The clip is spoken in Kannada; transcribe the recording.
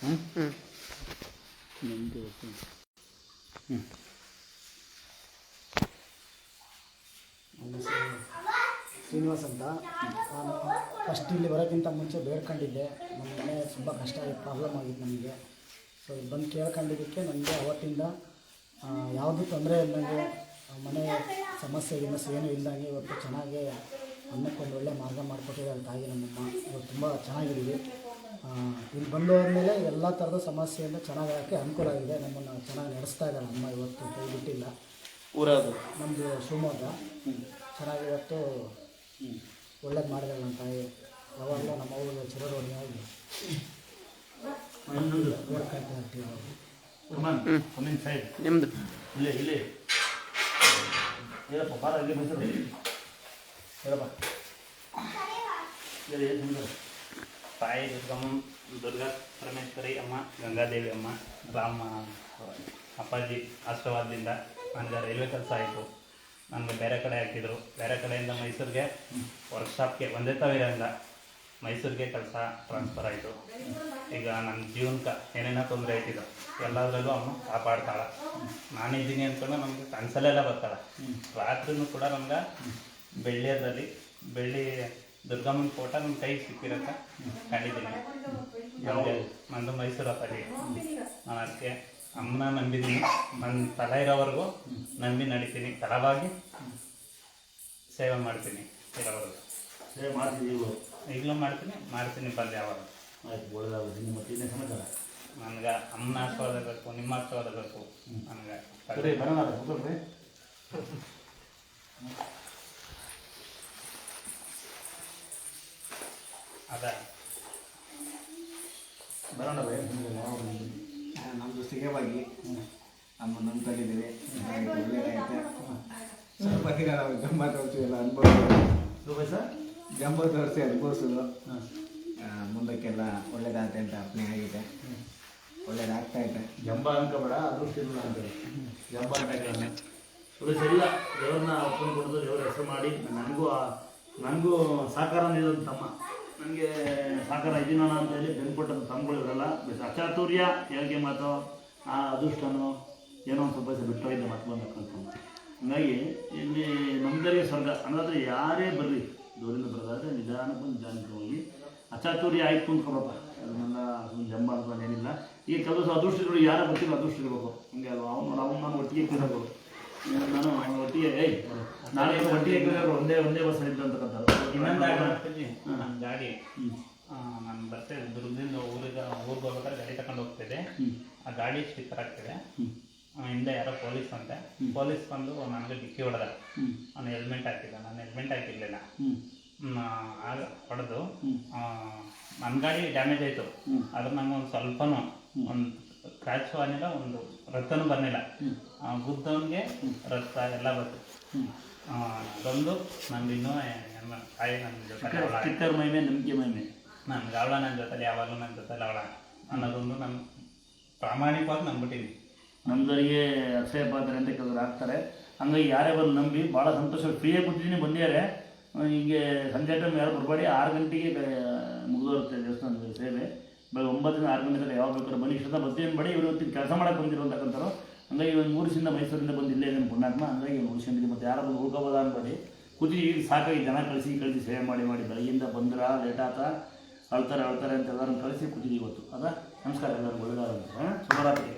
ಹ್ಞೂ ಹ್ಞೂ ನಿಮ್ಮದು ಶ್ರೀನಿವಾಸ್ ಅಂತ. ನಾನು ಫಸ್ಟ್ ಇಲ್ಲಿ ಬರೋಕ್ಕಿಂತ ಮುಂಚೆ ಬೇಡ್ಕೊಂಡಿದ್ದೆ. ನಮ್ಮ ಮನೆ ತುಂಬ ಕಷ್ಟ ಆಗಿ ಪ್ರಾಬ್ಲಮ್ ಆಗಿತ್ತು ನನಗೆ ಸೊ ಇಲ್ಲಿ ಬಂದು ಕೇಳ್ಕೊಂಡಿದ್ದಕ್ಕೆ ನನಗೆ ಅವತ್ತಿಂದ ಯಾವುದೂ ತೊಂದರೆ ಇಲ್ಲ ಆ, ಮನೆ ಸಮಸ್ಯೆ ಗಿಮಸ್ಯೆ ಏನೂ ಇಲ್ದಂಗೆ ಇವತ್ತು ಚೆನ್ನಾಗಿ ಅನ್ನಕ್ಕೊಂದು ಒಳ್ಳೆ ಮಾರ್ಗ ಮಾಡಿಕೊಟ್ಟಿದ್ದಾರೆ ತಾಯಿ ನಮ್ಮಮ್ಮ. ಇವತ್ತು ತುಂಬ ಚೆನ್ನಾಗಿದ್ದೀವಿ. ಇಲ್ಲಿ ಬಂದು ಹೋದ್ಮೇಲೆ ಎಲ್ಲ ಥರದ ಸಮಸ್ಯೆಯಿಂದ ಚೆನ್ನಾಗಿ ಅನುಕೂಲ ಆಗಿದೆ. ನಮ್ಮನ್ನು ಚೆನ್ನಾಗಿ ನಡೆಸ್ತಾ ಇದ್ದಾರೆ ಅಮ್ಮ ಇವತ್ತು ಕೈ ಬಿಟ್ಟಿಲ್ಲ. ಊರದು? ನಮ್ಮದು ಶಿವಮೊಗ್ಗ. ಚೆನ್ನಾಗಿ ಇವತ್ತು ಒಳ್ಳೇದು ಮಾಡಿದ್ದಾರೆ ನಮ್ಮ ತಾಯಿ. ಯಾವಾಗಲೂ ನಮ್ಮ ಊರಿಗೆ ಚಿರಋಣಿಯಾಗಿ ಇನ್ನೊಂದು ಬೇಡ್ಕೊಳ್ತಾ ಇರ್ತೀವಿ ನಿಮ್ಮದು ಇಲ್ಲೇ ಇಲ್ಲೇ. ಹೇಳಪ್ಪ ಬಾರ ಇಲ್ಲಿ ಮೈಸೂರು ಹೇಳಪ್ಪ ತಾಯಿ ದುರ್ಗಮ್ಮ ದುರ್ಗಾ ಪರಮೇಶ್ವರಿ ಅಮ್ಮ ಗಂಗಾದೇವಿ ಅಮ್ಮ ರಾಮ ಅಪ್ಪಾಜಿ ಆಶೀರ್ವಾದದಿಂದ ನನಗೆ ರೈಲ್ವೆ ಕೆಲಸ ಆಯಿತು. ನನಗೆ ಬೇರೆ ಕಡೆ ಹಾಕಿದರು. ಬೇರೆ ಕಡೆಯಿಂದ ಮೈಸೂರಿಗೆ ವರ್ಕ್ಶಾಪ್ಗೆ ಒಂದೇ ತಾವಿರಿಂದ ಮೈಸೂರಿಗೆ ಕೆಲಸ ಟ್ರಾನ್ಸ್ಫರ್ ಆಯಿತು. ಈಗ ನನ್ನ ಜೀವನಕ್ಕೆ ಏನೇನೋ ತೊಂದರೆ ಆಯ್ತಿದ್ದು ಎಲ್ಲದರಲ್ಲೂ ಅವನು ಕಾಪಾಡ್ತಾಳ. ನಾನಿದ್ದೀನಿ ಅಂದ್ಕೊಂಡು ನಮಗೆ ಕನಸಲ್ಲೆಲ್ಲ ಬರ್ತಾಳೆ. ರಾತ್ರಿನೂ ಕೂಡ ನಮ್ಗೆ ಬೆಳ್ಳಿಯದಲ್ಲಿ ಬೆಳ್ಳಿ ದುರ್ಗಮ್ಮನ ಫೋಟೋ ನಮ್ಮ ಕೈ ಸಿಕ್ಕಿರತ್ತ. ಕಂಡಿದ್ದೀನಿ. ನಮಗೆ ನಂದು ಮೈಸೂರು ಅಪ್ಪಾಜಿ. ನಾನು ಅದಕ್ಕೆ ಅಮ್ಮನ ನಂಬಿದ್ದೀನಿ. ನನ್ನ ತಲೆ ಇರೋವರೆಗೂ ನಂಬಿ ನಡೀತೀನಿ. ತಲವಾಗಿ ಸೇವೆ ಮಾಡ್ತೀನಿ ಇರೋವರೆಗೂ. ಸೇವೆ ಇವು ಈಗಲೂ ಮಾಡ್ತೀನಿ ಮಾಡ್ತೀನಿ ಬಂದು ಯಾವಾಗ? ಆಯ್ತು ಒಳ್ಳೆದಾಗುತ್ತೆ ನಿಮ್ಮ ಮತ್ತೆ ಇನ್ನೇ ಸಮಾಚಾರ? ನನಗೆ ಅಮ್ಮನ ಆಶೀರ್ವಾದ ಬೇಕು ನಿಮ್ಮ ಆಶೀರ್ವಾದ ಬೇಕು ನನಗೆ. ಸರಿ ಬರೋಣ ಕೂತ್ಕೊಳ್ರಿ ಅದ. ಬರೋಣ ಬೈ ನಮ್ಮದು ಸಿಗವಾಗಿ ನಮ್ಮ ತಂದಿದ್ದೀವಿ ಒಳ್ಳೇದಾಗುತ್ತೆ ಸ್ವಲ್ಪ ಎಲ್ಲ ಅನುಭವ ಸರ್? ಜಂಬ ವರ್ಷ ಅನುಭವಿಸೋದು. ಮುಂದಕ್ಕೆಲ್ಲ ಒಳ್ಳೇದಾಗುತ್ತೆ ಅಂತ ಅರ್ಪಣೆ ಆಗಿದೆ. ಒಳ್ಳೇದಾಗ್ತಾ ಇದೆ. ಜಂಬ ಅನ್ಕೋಬೇಡ ಅದು ತಿನ್ನ ಅಂತ ಜಂಬ ಸರಿಯಿಲ್ಲ ದೇವ್ರನ್ನ ಒಪ್ಕೊಂಡು ಕೊಡೋದು ದೇವ್ರ ಹೆಸರು ಮಾಡಿ. ನನಗೂ ನನಗೂ ಸಹಕಾರ ನೀಡೋದು ತಮ್ಮ. ನನಗೆ ಸಹಕಾರ ಇದೀನಲ್ಲ ಅಂತ ಹೇಳಿ ಬೆನ್ಕೊಟ್ಟಂತ ತಮ್ಮಗಳು ಇವರೆಲ್ಲ ಬೆಸ್ ಅಚಾತುರ್ಯ ಹೇಳಿಕೆ ಮಾತು. ಆ ಅದೃಷ್ಟನು? ಏನೋ ಒಂದು ಸ್ವಲ್ಪ ಬಿಟ್ಟೋಗಿದ್ದೆ ಮತ್ತೆ ಬಂದಕ್ಕಂತ ಹಂಗಾಗಿ ಇಲ್ಲಿ ನಮ್ದರಿಗೆ ಸ್ವರ್ಗ. ಅನ್ನೋದ್ರೆ ಯಾರೇ ಬರ್ರಿ ದೂರಿಂದ ಬರೋದಾದ್ರೆ ನಿಧಾನ ಬಂದು ನಿಧಾನಕ್ಕೆ ಹೋಗಿ ಅಚಾತುರ್ಯ ಆಯ್ತು ಅಂದ್ಕೊಳಪ್ಪ ಅದನ್ನೆಲ್ಲ ಸುಮ್ಮನೆ ಜಂಬ ಅನ್ಕೊಂಡು ಏನಿಲ್ಲ. ಈಗ ಕೆಲವು ಅದೃಷ್ಟಗಳು ಯಾರ ಬರ್ತಿಲ್ಲ ಅದೃಷ್ಟ ಇರಬೇಕು. ಹಂಗೆ ಅಲ್ವಾ? ಅವ್ನು ಅವ್ನು ನಾನು ಒಟ್ಟಿಗೆ ಕೇಳಬೇಕು ನಾನು ಅವ್ನ ಒಟ್ಟಿಗೆ ಏಯ್ ನಾನು ಈಗ ಒಟ್ಟಿಗೆ ಕೇಳೋರು ಒಂದೇ ಒಂದೇ ವರ್ಷ ಇದ್ದಂತಕ್ಕಂಥದ್ದು. ಇನ್ನೊಂದು ಗಾಡಿ. ನಾನು ಬರ್ತೇನೆ. ದುರ್ಗದಿಂದ ಊರಿಗೆ ಊರಿಗೆ ಹೋಗ್ಬೇಕಾದ್ರೆ ಗಾಡಿ ತಗೊಂಡು ಹೋಗ್ತಿದ್ದೆ. ಆ ಗಾಡಿ ಸ್ಟಿಕ್ಕರ್ ಆಗ್ತಿದೆ ಹಿಂದೆ ಯಾರೋ ಪೊಲೀಸ್ ಅಂತೆ. ಪೊಲೀಸ್ ಬಂದು ನನಗೆ ಡಿಕ್ಕಿ ಹೊಡೆದ. ಅವನು ನಾನು ಹೆಲ್ಮೆಟ್ ಹಾಕಿದ್ದ ನಾನು ಹೆಲ್ಮೆಟ್ ಹಾಕಿರ್ಲಿಲ್ಲ ಹೊಡೆದು ನನ್ನ ಗಾಡಿ ಡ್ಯಾಮೇಜ್ ಆಯಿತು. ಅದ್ರ ಆದ್ರೆ ನಂಗೆ ಒಂದು ಸ್ವಲ್ಪನೂ ಒಂದು ಕ್ರ್ಯಾಚು ಆಗಿಲ್ಲ ಒಂದು ರಕ್ತನೂ ಬರಲಿಲ್ಲ. ಆ, ಗುದ್ದವನಿಗೆ ರಕ್ತ ಎಲ್ಲ ಬಂತು. ಅದೊಂದು ನಂದು ಇನ್ನೂ ತಾಯಿ ನನ್ನ ಜೊತೆ ಮೈಮೆ ನಂಬಿಕೆ ಮೈಮೆ. ನನ್ಗೆ ಅವಳ ನನ್ನ ಜೊತೆಲಿ ಯಾವಾಗಲೂ ನನ್ನ ಜೊತೆಲಿ ಅವಳ ಅನ್ನೋದೊಂದು ನಾನು ಪ್ರಾಮಾಣಿಕವಾಗಿ ನಂಬಿಟ್ಟಿದ್ದೀನಿ ನಮ್ದರಿಗೆ ಅಕ್ಷಯ ಪಾತ್ರೆ ಅಂತ ಕೆಲವರು ಹಾಕ್ತಾರೆ. ಹಂಗಾಗಿ ಯಾರೇ ಬಂದು ನಂಬಿ ಭಾಳ ಸಂತೋಷ ಫ್ರೀಯಾಗಿ ಕೂತಿದ್ದೀನಿ ಬಂದಿದ್ದಾರೆ. ಹೀಗೆ ಸಂಜೆ ಟೈಮ್ ಯಾರು ಬರಬೇಡಿ. ಆರು ಗಂಟೆಗೆ ಮುಗಿದೋರುತ್ತೆ ದೇವಸ್ಥಾನದ ಸೇವೆ. ಬೆಳಗ್ಗೆ ಒಂಬತ್ತರಿಂದ ಆರು ಗಂಟೆ ಯಾವಾಗ ಬೇಕಾದ್ರೆ ಬನ್ನಿ. ಇಷ್ಟ ಬರ್ತೀನಿ ಬಡಿ. ಇವರು ಇವತ್ತಿನ ಕೆಲಸ ಮಾಡಕ್ಕೆ ಬಂದಿರುವಂತಕ್ಕಂಥವ್ರು. ಹಂಗಾಗಿ ಒಂದು ಮೂರಿಸಿಂದ ಮೈಸೂರಿಂದ ಬಂದು ಇಲ್ಲೇ ನಿಮ್ಮ ಪುಣ್ಯಾತ್ಮ. ಹಂಗಾಗಿ ಉಳಿಸ್ಕೊಂಡಿದ್ದೀನಿ ಮತ್ತು ಯಾರು ಬಂದು ಉಳ್ಕೋಬೋದ ಅನ್ಬೇಡಿ ಕೂತಿ ಈಗ ಸಾಕಾಗಿ ಜನ ಕಳಿಸಿ ಕಳಿಸಿ ಸೇವೆ ಮಾಡಿ ಮಾಡಿ. ಬೆಳಗ್ಗೆಯಿಂದ ಬಂದ್ರ ಲೇಟ್ ಆತ, ಅಳ್ತಾರೆ ಅಳ್ತಾರೆ ಅಂತ ಎಲ್ಲರನ್ನು ಕಳಿಸಿ ಕೂತಿದ್ದೀವಿ ಇವತ್ತು. ಅದ? ನಮಸ್ಕಾರ ಎಲ್ಲರೂ ಒಳ್ಳೆದಾರ ಶುಭರಾತ್ರಿ.